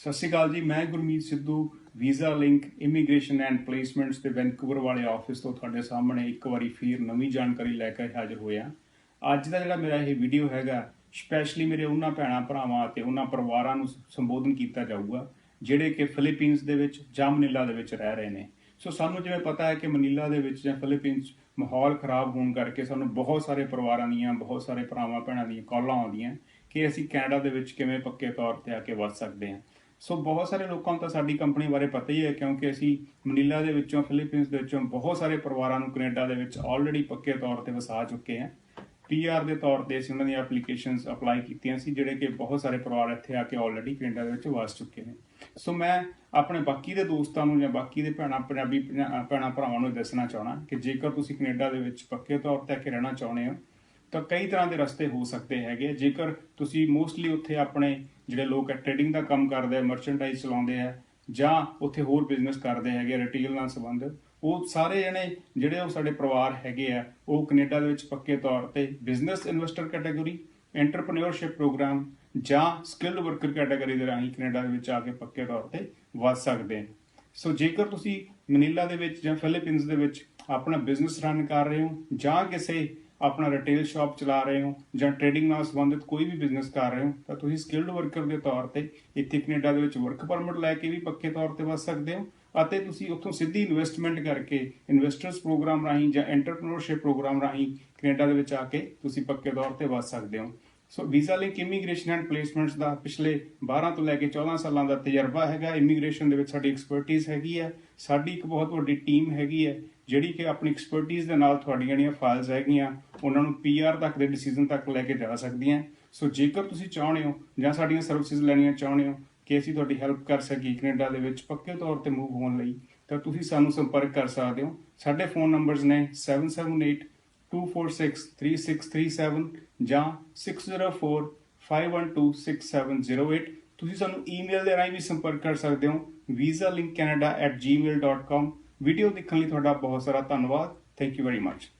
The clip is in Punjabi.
ਸਤਿ ਸ਼੍ਰੀ ਅਕਾਲ ਜੀ, ਮੈਂ Gurmeet Sidhu, visa link, immigration and placements ਦੇ ਵੈਂਕੂਵਰ ਵਾਲੇ ਆਫਿਸ ਤੋਂ ਤੁਹਾਡੇ ਸਾਹਮਣੇ ਇੱਕ ਵਾਰੀ ਫਿਰ ਨਵੀਂ ਜਾਣਕਾਰੀ ਲੈ ਕੇ ਹਾਜ਼ਰ ਹੋਇਆ। ਅੱਜ ਦਾ ਜਿਹੜਾ ਮੇਰਾ ਇਹ ਵੀਡੀਓ ਹੈਗਾ ਸਪੈਸ਼ਲੀ ਮੇਰੇ ਉਹਨਾਂ ਭੈਣਾਂ, ਭਰਾਵਾਂ ਅਤੇ ਉਹਨਾਂ ਪਰਿਵਾਰਾਂ ਨੂੰ ਸੰਬੋਧਨ ਕੀਤਾ ਜਾਊਗਾ, ਜਿਹੜੇ ਕਿ ਫਿਲੀਪੀਨਸ ਦੇ ਵਿੱਚ ਜਾਂ ਮਨੀਲਾ ਦੇ ਵਿੱਚ ਰਹਿ ਰਹੇ ਨੇ। ਸੋ ਸਾਨੂੰ ਜਿਵੇਂ ਪਤਾ ਹੈ ਕਿ ਮਨੀਲਾ ਦੇ ਵਿੱਚ ਜਾਂ ਫਿਲੀਪੀਨਸ ਮਾਹੌਲ ਖਰਾਬ ਹੋਣ ਕਰਕੇ ਸਾਨੂੰ ਬਹੁਤ ਸਾਰੇ ਪਰਿਵਾਰਾਂ ਦੀਆਂ, ਬਹੁਤ ਸਾਰੇ ਭਰਾਵਾਂ, ਭੈਣਾਂ ਦੀਆਂ ਕਾਲਾਂ ਆਉਂਦੀਆਂ ਕਿ ਅਸੀਂ ਕੈਨੇਡਾ ਦੇ ਵਿੱਚ ਕਿਵੇਂ ਪੱਕੇ ਤੌਰ ਤੇ ਆ ਕੇ ਵਸ ਸਕਦੇ ਹਾਂ। ਸੋ ਬਹੁਤ ਸਾਰੇ ਲੋਕਾਂ ਨੂੰ ਤਾਂ ਸਾਡੀ ਕੰਪਨੀ ਬਾਰੇ ਪਤਾ ਹੀ ਹੈ, ਕਿਉਂਕਿ ਅਸੀਂ ਮਨੀਲਾ ਦੇ ਵਿੱਚੋਂ, ਫਿਲੀਪੀਨਸ ਦੇ ਵਿੱਚੋਂ ਬਹੁਤ ਸਾਰੇ ਪਰਿਵਾਰਾਂ ਨੂੰ ਕੈਨੇਡਾ ਦੇ ਵਿੱਚ ਆਲਰੇਡੀ ਪੱਕੇ ਤੌਰ ਤੇ ਵਸਾ ਚੁੱਕੇ ਹਾਂ। ਪੀਆਰ ਦੇ ਤੌਰ ਤੇ ਅਸੀਂ ਉਹਨਾਂ ਦੀਆਂ ਐਪਲੀਕੇਸ਼ਨਸ ਅਪਲਾਈ ਕੀਤੀਆਂ ਸੀ, ਜਿਹੜੇ ਕਿ ਬਹੁਤ ਸਾਰੇ ਪਰਿਵਾਰ ਇੱਥੇ ਆ ਕੇ ਆਲਰੇਡੀ ਕੈਨੇਡਾ ਦੇ ਵਿੱਚ ਵਸ ਚੁੱਕੇ ਨੇ। ਸੋ ਮੈਂ ਆਪਣੇ ਬਾਕੀ ਦੇ ਦੋਸਤਾਂ ਨੂੰ ਜਾਂ ਬਾਕੀ ਦੇ ਭੈਣਾਂ, ਪੰਜਾਬੀ ਭੈਣਾਂ ਭਰਾਵਾਂ ਨੂੰ ਦੱਸਣਾ ਚਾਹਣਾ ਕਿ ਜੇਕਰ ਤੁਸੀਂ ਕੈਨੇਡਾ ਦੇ ਵਿੱਚ ਪੱਕੇ ਤੌਰ ਤੇ ਆ ਰਹਿਣਾ ਚਾਹੁੰਦੇ ਹੋ, ਤਾਂ ਕਈ ਤਰ੍ਹਾਂ ਦੇ ਰਸਤੇ ਹੋ ਸਕਦੇ ਹੈਗੇ ਜੇਕਰ ਤੁਸੀਂ ਮੋਸਟਲੀ ਉੱਥੇ ਆਪਣੇ ਜਿਹੜੇ ਲੋਕ ਟ੍ਰੇਡਿੰਗ ਦਾ ਕੰਮ ਕਰਦੇ ਆ ਮਰਚੈਂਡਾਈਜ਼ ਚਲਾਉਂਦੇ ਆ, ਜਾਂ ਉੱਥੇ ਹੋਰ ਬਿਜ਼ਨਸ ਕਰਦੇ ਹੈਗੇ ਰਿਟੇਲ ਨਾਲ ਸੰਬੰਧ, ਉਹ ਸਾਰੇ ਜਣੇ ਜਿਹੜੇ ਉਹ ਸਾਡੇ ਪਰਿਵਾਰ ਹੈਗੇ ਆ, ਉਹ ਕੈਨੇਡਾ ਦੇ ਵਿੱਚ ਪੱਕੇ ਤੌਰ ਤੇ business investor category entrepreneurship program ਜਾਂ ਸਕਿੱਲਡ ਵਰਕਰ ਕੈਟਾਗਰੀ ਦੇ ਰਾਹੀਂ ਕੈਨੇਡਾ ਦੇ ਵਿੱਚ ਆ ਕੇ ਪੱਕੇ ਤੌਰ ਤੇ ਵੱਧ ਸਕਦੇ ਹੋ ਸੋ ਜੇਕਰ ਤੁਸੀਂ ਮਨੀਲਾ ਦੇ ਵਿੱਚ ਜਾਂ ਫਿਲੀਪੀਨਸ ਦੇ ਵਿੱਚ ਆਪਣਾ ਬਿਜ਼ਨਸ ਰਨ ਕਰ ਰਹੇ ਹੋ ਜਾਂ ਕਿਸੇ ਆਪਣਾ ਰਿਟੇਲ ਸ਼ਾਪ ਚਲਾ ਰਹੇ ਹੋ ਜਾਂ ਟ੍ਰੇਡਿੰਗ ਨਾਲ ਸੰਬੰਧਿਤ ਕੋਈ ਵੀ ਬਿਜ਼ਨਸ ਕਰ ਰਹੇ ਹੋ, ਤਾਂ ਤੁਸੀਂ ਸਕਿਲਡ ਵਰਕਰ ਦੇ ਤੌਰ ਤੇ ਇੱਥੇ ਕੈਨੇਡਾ ਦੇ ਵਿੱਚ ਵਰਕ ਪਰਮਿਟ ਲੈ ਕੇ ਵੀ ਪੱਕੇ ਤੌਰ ਤੇ ਵਸ ਸਕਦੇ ਹੋ ਅਤੇ ਤੁਸੀਂ ਉੱਥੋਂ ਸਿੱਧੀ ਇਨਵੈਸਟਮੈਂਟ ਕਰਕੇ ਇਨਵੈਸਟਰਸ ਪ੍ਰੋਗਰਾਮ ਰਾਹੀਂ ਜਾਂ ਐਂਟਰਪ੍ਰੀਨਿਓਰਸ਼ਿਪ ਪ੍ਰੋਗਰਾਮ ਰਾਹੀਂ ਕੈਨੇਡਾ ਦੇ ਵਿੱਚ ਆ ਕੇ ਤੁਸੀਂ ਪੱਕੇ ਤੌਰ ਤੇ ਵਸ ਸਕਦੇ ਹੋ। So visa link immigration and placements ਦਾ ਪਿਛਲੇ 12 ਤੋਂ ਲੈ ਕੇ 14 ਸਾਲਾਂ ਦਾ ਤਜਰਬਾ ਹੈਗਾ। ਇਮੀਗ੍ਰੇਸ਼ਨ ਦੇ ਵਿੱਚ ਸਾਡੀ ਐਕਸਪਰਟਿਜ਼ ਹੈਗੀ ਹੈ। ਸਾਡੀ ਇੱਕ ਬਹੁਤ ਵੱਡੀ ਟੀਮ ਹੈਗੀ ਹੈ, ਜਿਹੜੀ ਕਿ ਆਪਣੀ ਐਕਸਪਰਟਿਜ਼ ਦੇ ਨਾਲ ਤੁਹਾਡੀਆਂ ਜਿਹੜੀਆਂ ਫਾਈਲਸ ਹੈਗੀਆਂ, ਉਹਨਾਂ ਨੂੰ ਪੀਆਰ ਤੱਕ ਦੇ ਡਿਸੀਜਨ ਤੱਕ ਲੈ ਕੇ ਜਾ ਸਕਦੀਆਂ। ਸੋ ਜੇਕਰ ਤੁਸੀਂ ਚਾਹੁੰਦੇ ਹੋ ਜਾਂ ਸਾਡੀਆਂ ਸਰਵਿਸਿਜ਼ ਲੈਣੀਆਂ ਚਾਹੁੰਦੇ ਹੋ ਕਿ ਅਸੀਂ ਤੁਹਾਡੀ ਹੈਲਪ ਕਰ ਸਕੀਏ ਕੈਨੇਡਾ ਦੇ ਵਿੱਚ ਪੱਕੇ ਤੌਰ ਤੇ ਮੂਵ ਹੋਣ ਲਈ, ਤਾਂ ਤੁਸੀਂ ਸਾਨੂੰ ਸੰਪਰਕ ਕਰ ਸਕਦੇ ਹੋ। ਸਾਡੇ ਫੋਨ ਨੰਬਰਸ ਨੇ 778 2463637 ਜਾਂ 6045126708 ਤੁਸੀਂ ਸਾਨੂੰ ਈਮੇਲ ਦੇ ਰਾਹੀਂ ਵੀ ਸੰਪਰਕ ਕਰ ਸਕਦੇ ਹੋ visalinkcanada@gmail.com ਵੀਡੀਓ ਦੇਖਣ ਲਈ ਤੁਹਾਡਾ ਬਹੁਤ ਸਾਰਾ ਧੰਨਵਾਦ। Thank you very much